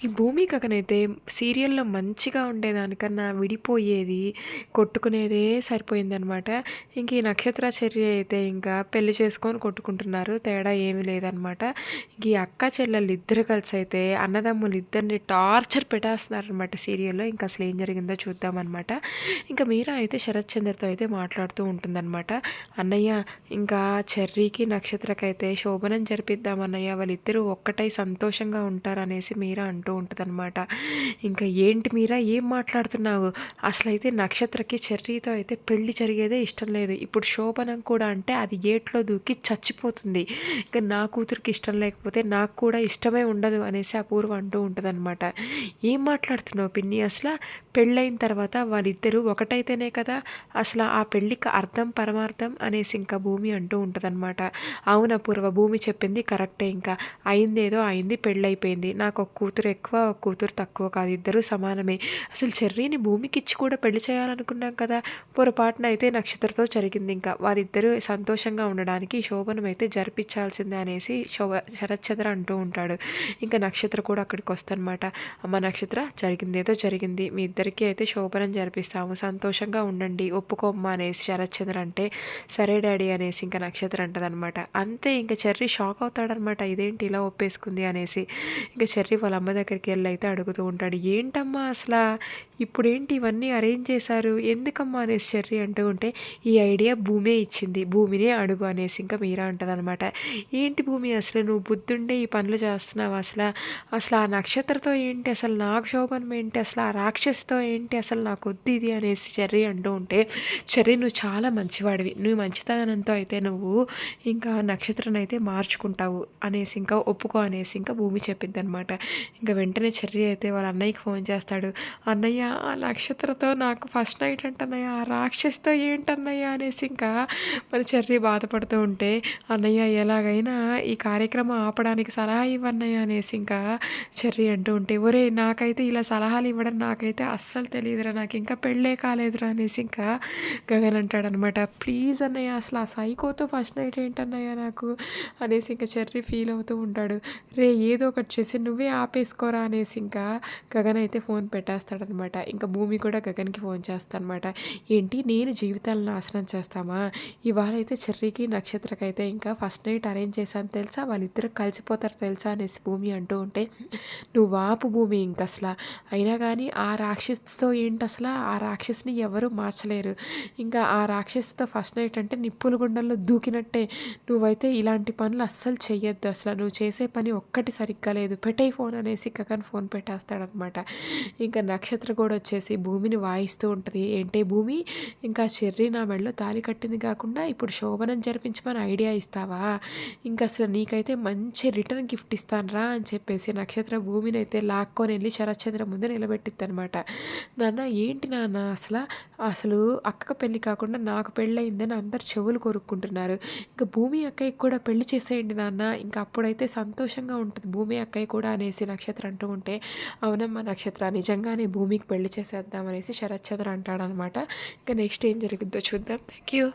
ఈ భూమి కకనైతే సీరియల్‌లో మంచిగా ఉండేదానికన్నా విడిపోయేది, కొట్టుకునేదే సరిపోయిందనమాట. ఇంక ఈ నక్షత్ర, చర్య అయితే ఇంకా పెళ్ళి చేసుకొని కొట్టుకుంటున్నారు. తేడా ఏమీ లేదనమాట. ఇంక ఈ అక్క చెల్లెలు ఇద్దరు కలిసి అయితే అన్నదమ్ములు ఇద్దరిని టార్చర్ పెట్టేస్తున్నారనమాట సీరియల్‌లో. ఇంకా అసలు ఏం జరిగిందో చూద్దామన్నమాట ఇంకా మీరా అయితే శరత్ చంద్రతో అయితే మాట్లాడుతూ ఉంటుందనమాట. "అన్నయ్య ఇంకా చెర్రీకి, నక్షత్రకైతే శోభనం జరిపిద్దామన్నయ్య వాళ్ళిద్దరూ ఒక్కటై సంతోషంగా ఉంటారనేసి" మీరా అంటూ ఉంటదనమాట. ఇంకా "ఏంటి మీరా ఏం మాట్లాడుతున్నావు? అసలైతే నక్షత్రకి చెర్రీతో అయితే పెళ్ళి జరిగేదే ఇష్టం లేదు. ఇప్పుడు శోభనం కూడా అంటే అది ఏట్లో దూకి చచ్చిపోతుంది. ఇంకా నా కూతురికి ఇష్టం లేకపోతే నాకు కూడా ఇష్టమే ఉండదు" అనేసి అపూర్వ అంటూ ఉంటదనమాట. "ఏం మాట్లాడుతున్నావు పిన్ని అసలు పెళ్ళైన తర్వాత వాళ్ళిద్దరూ ఒకటైతేనే కదా అసల ఆ పెళ్ళికి అర్థం, పరమార్థం" అనేసి ఇంకా భూమి అంటూ ఉంటుందన్నమాట అవున పూర్వ భూమి చెప్పింది కరెక్టే ఇంకా. అయిందేదో అయింది పెళ్ళైపోయింది. నాకు ఒక కూతురు ఎక్కువ, ఒక కూతురు తక్కువ కాదు. ఇద్దరూ సమానమే. అసలు చెర్రీని భూమికిచ్చి కూడా పెళ్ళి చేయాలనుకున్నాం కదా! పొరపాటున అయితే నక్షత్రతో ఇంకా వారిద్దరూ సంతోషంగా ఉండడానికి శోభనం అయితే జరిపించాల్సిందే" అనేసి శోభ శరత్చంద్ర అంటూ ఉంటాడు. ఇంకా నక్షత్ర కూడా అక్కడికి వస్తానమాట "అమ్మ నక్షత్ర జరిగిందేదో జరిగింది. మీ ఇద్దరికీ అయితే శోభనం జరిపిస్తాము. సంతోషంగా ఉండండి. ఒప్పుకోమ్మా" అనేసి శరత్చంద్ర అంటే, "సరే డాడీ" అనేసి ఇంకా నక్షత్రం అంటదనమాట. అంతే ఇంక చెర్రీ షాక్ అవుతాడనమాట. ఇదేంటి ఇలా ఒప్పేసుకుంది అనేసి. ఇంక చెర్రీ వాళ్ళ అమ్మ దగ్గరికి వెళ్ళి అయితే అడుగుతూ ఉంటాడు. "ఏంటమ్మా అసలు ఇప్పుడేంటి ఇవన్నీ అరేంజ్ చేశారు? ఎందుకమ్మా?" అనేసి చెర్రీ అంటూ ఉంటే, "ఈ ఐడియా భూమే ఇచ్చింది. భూమినే అడుగు" అనేసి ఇంకా మీరా అంటదనమాట. "ఏంటి భూమి అసలు నువ్వు బుద్ధుండే ఈ పనులు చేస్తున్నావు అసలు అసలు ఆ నక్షత్రతో ఏంటి అసలు నాకు శోభనం ఏంటి? అసలు ఆ చేస్తావు ఏంటి? అసలు నాకొద్దు ఇది" అనేసి చెర్రీ అంటూ ఉంటే, "చెర్రీ నువ్వు చాలా మంచివాడివి. నువ్వు మంచితనంతో అయితే నువ్వు ఇంకా నక్షత్రనైతే మార్చుకుంటావు" అనేసి ఇంకా ఒప్పుకో అనేసి ఇంకా భూమి చెప్పిద్దనమాట. ఇంకా వెంటనే చెర్రీ అయితే వాళ్ళ అన్నయ్యకి ఫోన్ చేస్తాడు. "అన్నయ్య ఆ నక్షత్రతో నాకు ఫస్ట్ నైట్ అంటన్నయ్య. ఆ రాక్షసితో ఏంటన్నయ్య" అనేసి ఇంకా మరి చెర్రీ బాధపడుతూ ఉంటే, "అన్నయ్య ఎలాగైనా ఈ కార్యక్రమం ఆపడానికి సలహా ఇవ్వన్నయ్య" అనేసి ఇంకా చెర్రీ అంటూ ఉంటే, ఒరే నాకైతే ఇలా సలహాలు ఇవ్వడం నాకైతే అస్సలు నాకు ఇంకా పెళ్ళే కాలేదురా" అనేసి ఇంకా గగన్ అంటాడనమాట. "ప్లీజ్ అన్నయ్య అసలు ఆ సైకోతో ఫస్ట్ నైట్ ఏంటన్నయ్య నాకు" అనేసి ఇంకా చెర్రీ ఫీల్ అవుతూ ఉంటాడు. రే ఏదో ఒకటి చేసి నువ్వే ఆపేసుకోరా" అనేసి ఇంకా గగన్ అయితే ఫోన్ పెట్టేస్తాడనమాట. ఇంకా భూమి కూడా గగన్‌కి ఫోన్ చేస్తానమాట "ఏంటి నేను జీవితాలను నాశనం చేస్తామా? ఇవాళ అయితే చెర్రీకి, నక్షత్రకైతే ఇంకా ఫస్ట్ నైట్ అరేంజ్ చేశాను తెలుసా? వాళ్ళిద్దరూ కలిసిపోతారు తెలుసా" అనేసి భూమి అంటూ ఉంటే, "నువ్వు ఆపు భూమి ఇంకసల. అయినా కానీ ఆ రాక్ష రాక్షసితో అసలు ఆ రాక్షసిని ఎవరు మార్చలేరు. ఇంకా ఆ రాక్షసితో ఫస్ట్ నైట్ అంటే నిప్పుల గుండంలో దూకినట్టే. నువ్వైతే ఇలాంటి పనులు అస్సలు చెయ్యొద్దు అసలు నువ్వు చేసే పని ఒక్కటి సరిగ్గా లేదు. పెట్టే ఫోన్" అనేసి గగన్ ఫోన్ పెట్టేస్తాడనమాట. ఇంకా నక్షత్ర కూడా వచ్చేసి భూమిని వాయిస్తూ ఉంటుంది "ఏంటే భూమి ఇంకా చెర్రీ నా మెడలో తాళి కట్టింది కాకుండా ఇప్పుడు శోభనం జరిపించమని ఐడియా ఇస్తావా? ఇంకా అసలు నీకైతే మంచి రిటర్న్ గిఫ్ట్ ఇస్తానురా" అని చెప్పేసి నక్షత్ర భూమినైతే లాక్కొనెళ్ళి శరత్చంద్ర ముందు నిలబెట్టిద్దనమాట. "నాన్న ఏంటి నాన్న అసలు అసలు అక్కకి పెళ్ళి కాకుండా నాకు పెళ్ళయిందని అందరూ చెవులు కొరుక్కుంటున్నారు. ఇంకా భూమి అక్కయ్య కూడా పెళ్ళి చేసేయండి నాన్న. ఇంక అప్పుడైతే సంతోషంగా ఉంటుంది భూమి అక్కయ్య కూడా" అనేసి నక్షత్రం అంటూ ఉంటే, "అవునమ్మా నక్షత్ర నిజంగానే భూమికి పెళ్ళి చేసేద్దాం" అనేసి శరత్చంద్ర అంటాడనమాట. ఇంక నెక్స్ట్ ఏం జరుగుద్దో చూద్దాం. Thank you.